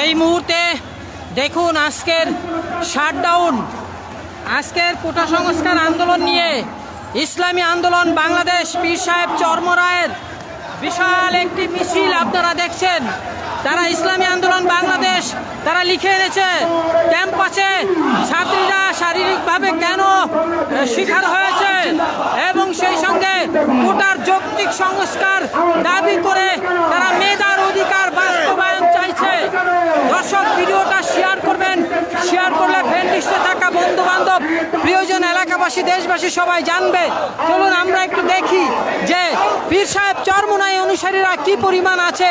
এই মুহূর্তে দেখুন আজকের শাটডাউন আজকের কোটা সংস্কার আন্দোলন নিয়ে ইসলামী আন্দোলন বাংলাদেশ, পীর সাহেব চর্মরায়ের বিশাল একটি মিছিল আপনারা দেখছেন। তারা ইসলামী আন্দোলন বাংলাদেশ, তারা লিখে এনেছে ক্যাম্পাসে ছাত্রীরা শারীরিকভাবে কেন শিকার হয়েছে এবং সেই সঙ্গে কোটার যৌক্তিক সংস্কার দাবি করে তারা মেধার অধিকার চাইছে দর্শক ভিডিওটা শেয়ার করবেন শেয়ার করলে ফ্রেন্ড লিস্টে থাকা বন্ধু বান্ধব প্রিয়জন এলাকাবাসী, দেশবাসী সবাই জানবে। চলুন আমরা একটু দেখি যে পীর সাহেব চরমুনাই অনুসারীরা কি পরিমাণ আছে।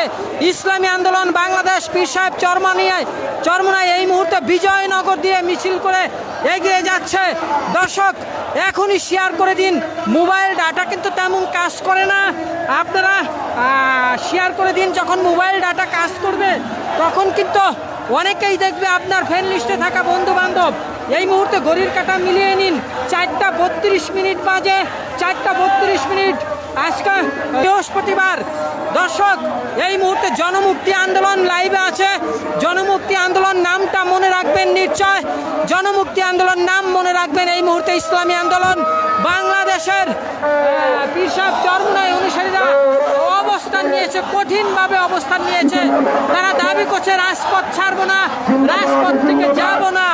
ইসলামী আন্দোলন, বাংলাদেশ পীর সাহেব চরমানিয়ায় চরমুনাই এই মুহূর্তে বিজয়নগর দিয়ে মিছিল করে এগিয়ে যাচ্ছে। দর্শক, এখনই শেয়ার করে দিন। মোবাইল ডাটা কিন্তু তেমন কাজ করে না। আপনারা শেয়ার করে দিন, যখন মোবাইল ডাটা কাজ করবে, তখন কিন্তু অনেকেই দেখবে আপনার ফ্রেন্ড লিস্টে থাকা বন্ধু বান্ধব এই মুহূর্তে ঘড়ির কাটা মিলিয়ে নিন। চারটা বত্রিশ মিনিট বাজে, চারটা বত্রিশ মিনিট। আজকে বৃহস্পতিবার। দর্শক, এই মুহূর্তে জনমুক্তি আন্দোলন লাইভে আছে। জনমুক্তি আন্দোলন নামটা মনে রাখবেন নিশ্চয়। জনমুক্তি আন্দোলন নাম মনে রাখবেন এই মুহূর্তে ইসলামী আন্দোলন। বাংলাদেশের সাহেব চরমনায় অনুসারীরা অবস্থান নিয়েছে, কঠিনভাবে অবস্থান নিয়েছে। তারা দাবি করছে, রাজপথ ছাড়বো না, রাজপথ থেকে যাব না।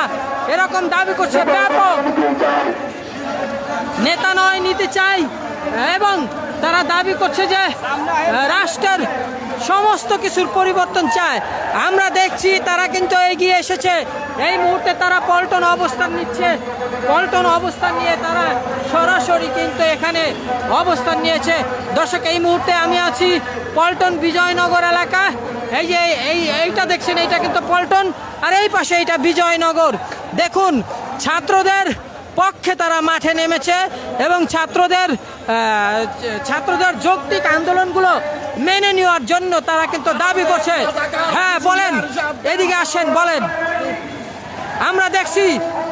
এরকম দাবি করছে ব্যাপক। নেতা নয়, নিতে চাই। এবং তারা দাবি করছে যে, রাষ্ট্রের সমস্ত কিছুর পরিবর্তন চায়। আমরা দেখছি তারা কিন্তু এগিয়ে এসেছে। এই মুহূর্তে তারা পল্টন অবস্থান নিচ্ছে। পল্টন অবস্থান নিয়ে তারা সরাসরি কিন্তু এখানে অবস্থান নিয়েছে। দর্শক, এই মুহূর্তে আমি আছি পল্টন বিজয়নগর এলাকা এই যে, এই, এইটা দেখছেন, এইটা কিন্তু পল্টন। আর এই পাশে এইটা বিজয়নগর। দেখুন ছাত্রদের পক্ষে তারা মাঠে নেমেছে এবং ছাত্রদের ছাত্রদের যৌক্তিক আন্দোলনগুলো মেনে নেওয়ার জন্য তারা কিন্তু দাবি করছে। হ্যাঁ বলেন এদিকে আসেন বলেন। আমরা দেখছি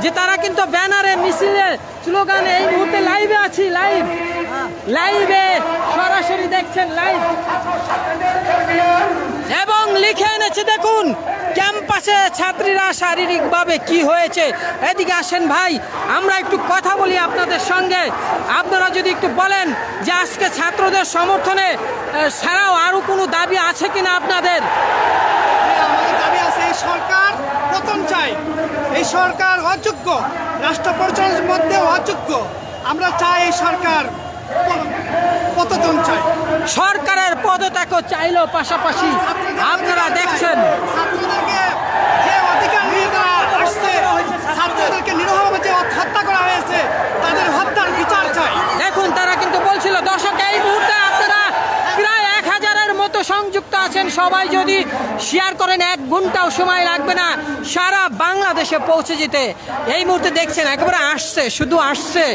যে তারা কিন্তু ব্যানারে মিছিলে স্লোগানে এই মুহূর্তে লাইভে আছি লাইভ লাইভে সরাসরি দেখছেন লাইভ এবং লিখে এনেছে, দেখুন, ক্যাম্পাসে ছাত্রীরা শারীরিকভাবে কি হয়েছে। এদিকে আসেন ভাই, আমরা একটু কথা বলি আপনাদের সঙ্গে। আপনারা যদি একটু বলেন যে আজকে ছাত্রদের সমর্থনে ছাড়াও আরও কোনো দাবি আছে কিনা আপনাদের? এই সরকার পতন চাই। এই সরকার অযোগ্য, রাষ্ট্র পরিচালনার মধ্যেও অযোগ্য। আমরা চাই এই সরকার সরকারের পদত্যাগ চাইলেও পাশাপাশি আপনারা দেখছেন। হত্যা করা হয়েছে তাদের হত্যার বিচার চাই দেখুন তারা কিন্তু বলছিল দর্শক এই মুহূর্তে আপনারা প্রায় এক হাজারের মতো সংযুক্ত আছেন সবাই যদি শেয়ার করেন, এক ঘন্টাও সময় লাগবে না, সারা বাংলাদেশে পৌঁছে যেতে। এই মুহূর্তে দেখছেন, একেবারে আসছে, শুধু আসছে।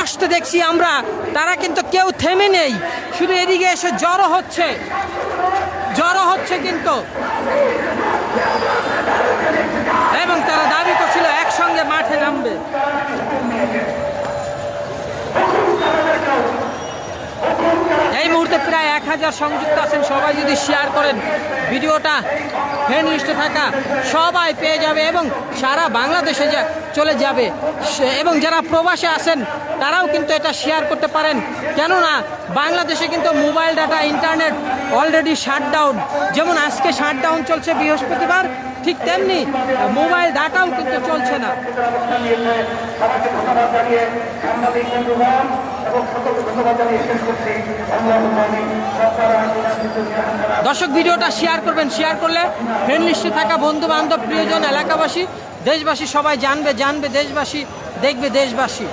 আসতে দেখছি আমরা, তারা কিন্তু কেউ থেমে নেই। শুধু এদিকে এসে জড়ো হচ্ছে। জড়ো হচ্ছে কিন্তু। এবং তারা দাবি করছিল, একসঙ্গে মাঠে নামবে। এই মুহূর্তে প্রায় এক হাজার সংযুক্ত আছেন। সবাই যদি শেয়ার করেন, ভিডিওটা ফ্রেন্ড লিস্টে থাকা, সবাই পেয়ে যাবে এবং সারা বাংলাদেশে যা চলে যাবে। এবং যারা প্রবাসে আছেন, তারাও কিন্তু এটা শেয়ার করতে পারেন। কেননা, বাংলাদেশে কিন্তু mobile data internet already shutdown যেমন আজকে শাটডাউন চলছে বৃহস্পতিবার, ঠিক তেমনি মোবাইল ডাটাও কিন্তু চলছে না। দর্শক, ভিডিওটা শেয়ার করবেন শেয়ার করলে ফ্রেন্ড লিস্টে থাকা বন্ধু বান্ধব প্রিয়জন, এলাকাবাসী, দেশবাসী সবাই জানবে জানবে দেশবাসী, দেখবে দেশবাসী।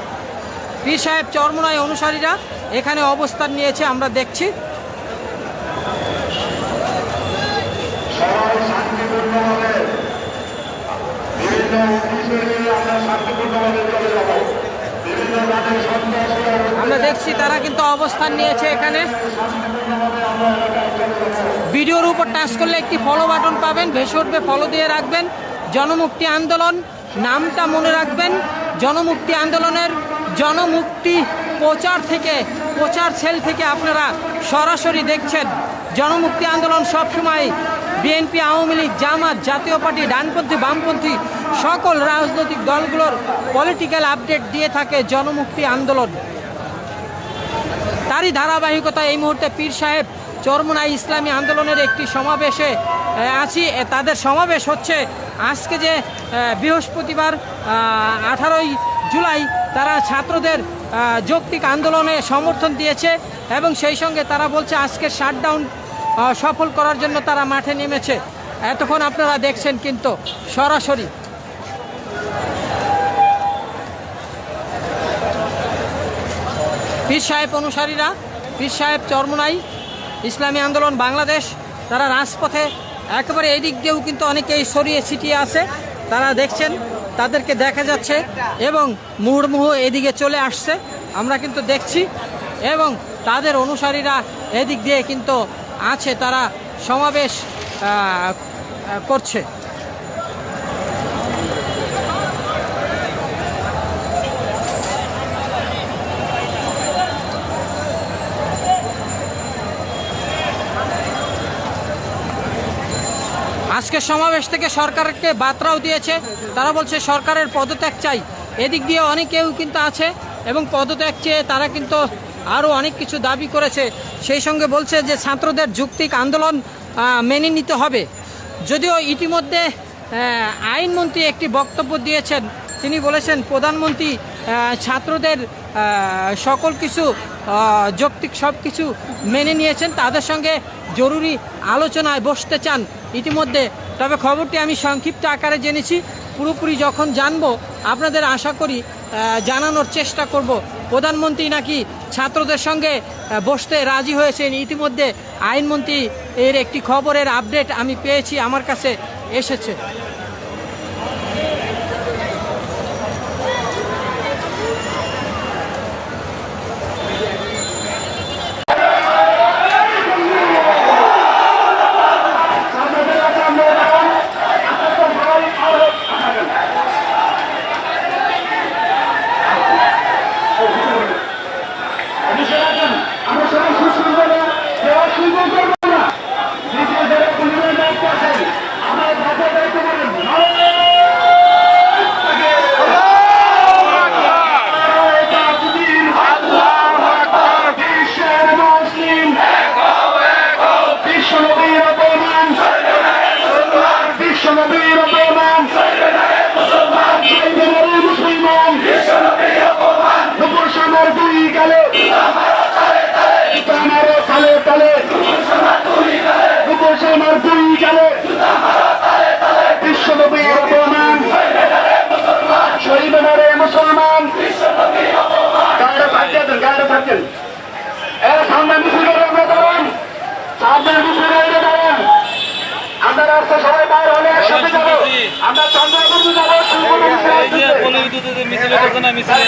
পীর সাহেব চরমনায় অনুসারীরা এখানে অবস্থান নিয়েছে, আমরা দেখছি। শান্তিপূর্ণভাবে আমরা শান্তিপূর্ণভাবে চলে যাব। আমরা দেখছি তারা কিন্তু অবস্থান নিয়েছে এখানে। ভিডিওর উপর টাচ করলে একটি ফলো বাটন পাবেন, ভেসে উঠবে ফলো দিয়ে রাখবেন। জনমুক্তি আন্দোলন, নামটা মনে রাখবেন। জনমুক্তি আন্দোলনের জনমুক্তি প্রচার থেকে, প্রচার সেল থেকে আপনারা সরাসরি দেখছেন। জনমুক্তি আন্দোলন সবসময় বিএনপি, আওয়ামী লীগ, জামাত, জাতীয় পার্টি, ডানপন্থী, বামপন্থী সকল রাজনৈতিক দলগুলোর পলিটিক্যাল আপডেট দিয়ে থাকে জনমুক্তি আন্দোলন। তারই ধারাবাহিকতা এই মুহূর্তে পীর সাহেব চরমুনাই ইসলামী আন্দোলনের একটি সমাবেশে আছি। তাদের সমাবেশ হচ্ছে আজকে যে বৃহস্পতিবার আঠারোই জুলাই তারা ছাত্রদের যৌক্তিক আন্দোলনে সমর্থন দিয়েছে এবং সেই সঙ্গে তারা বলছে আজকের শাটডাউন সফল করার জন্য তারা মাঠে নেমেছে। এতক্ষণ আপনারা দেখছেন কিন্তু সরাসরি পীর সাহেব অনুসারীরা, পীর সাহেব চরমনাই, ইসলামী আন্দোলন বাংলাদেশ, তারা রাজপথে একেবারে এই দিক দিয়েও কিন্তু অনেকেই সরিয়ে ছিটিয়ে আছে। তারা দেখছেন, তাদেরকে দেখা যাচ্ছে এবং মুহুর্মুহু এদিকে চলে আসছে। আমরা কিন্তু দেখছি এবং তাদের অনুসারীরা এদিক দিয়ে কিন্তু আছে, তারা সমাবেশ করছে। আজকে সমাবেশ থেকে সরকারকে বার্তাও দিয়েছে। তারা বলছে, সরকারের পদত্যাগ চাই। এদিক দিয়ে অনেকেও কিন্তু আছে, এবং পদত্যাগ চেয়ে তারা কিন্তু আরও অনেক কিছু দাবি করেছে। সেই সঙ্গে বলছে যে ছাত্রদের যুক্তিক আন্দোলন মেনে নিতে হবে। যদিও ইতিমধ্যে আইনমন্ত্রী একটি বক্তব্য দিয়েছেন। তিনি বলেছেন, প্রধানমন্ত্রী ছাত্রদের সকল কিছু যৌক্তিক সব কিছু মেনে নিয়েছেন। তাদের সঙ্গে জরুরি আলোচনায় বসতে চান ইতিমধ্যে। তবে খবরটি আমি সংক্ষিপ্ত আকারে জেনেছি। পুরোপুরি যখন জানব, আপনাদের আশা করি জানানোর চেষ্টা করব। প্রধানমন্ত্রী নাকি ছাত্রদের সঙ্গে বসতে রাজি হয়েছেন? ইতিমধ্যে আইনমন্ত্রী এর একটি খবরের আপডেট আমি পেয়েছি, আমার কাছে এসেছে। রাস্তা সবাই বাইরে হলে একসাথে যাব। আমরা চন্দ্রপুর যাব মিছিল মিছিল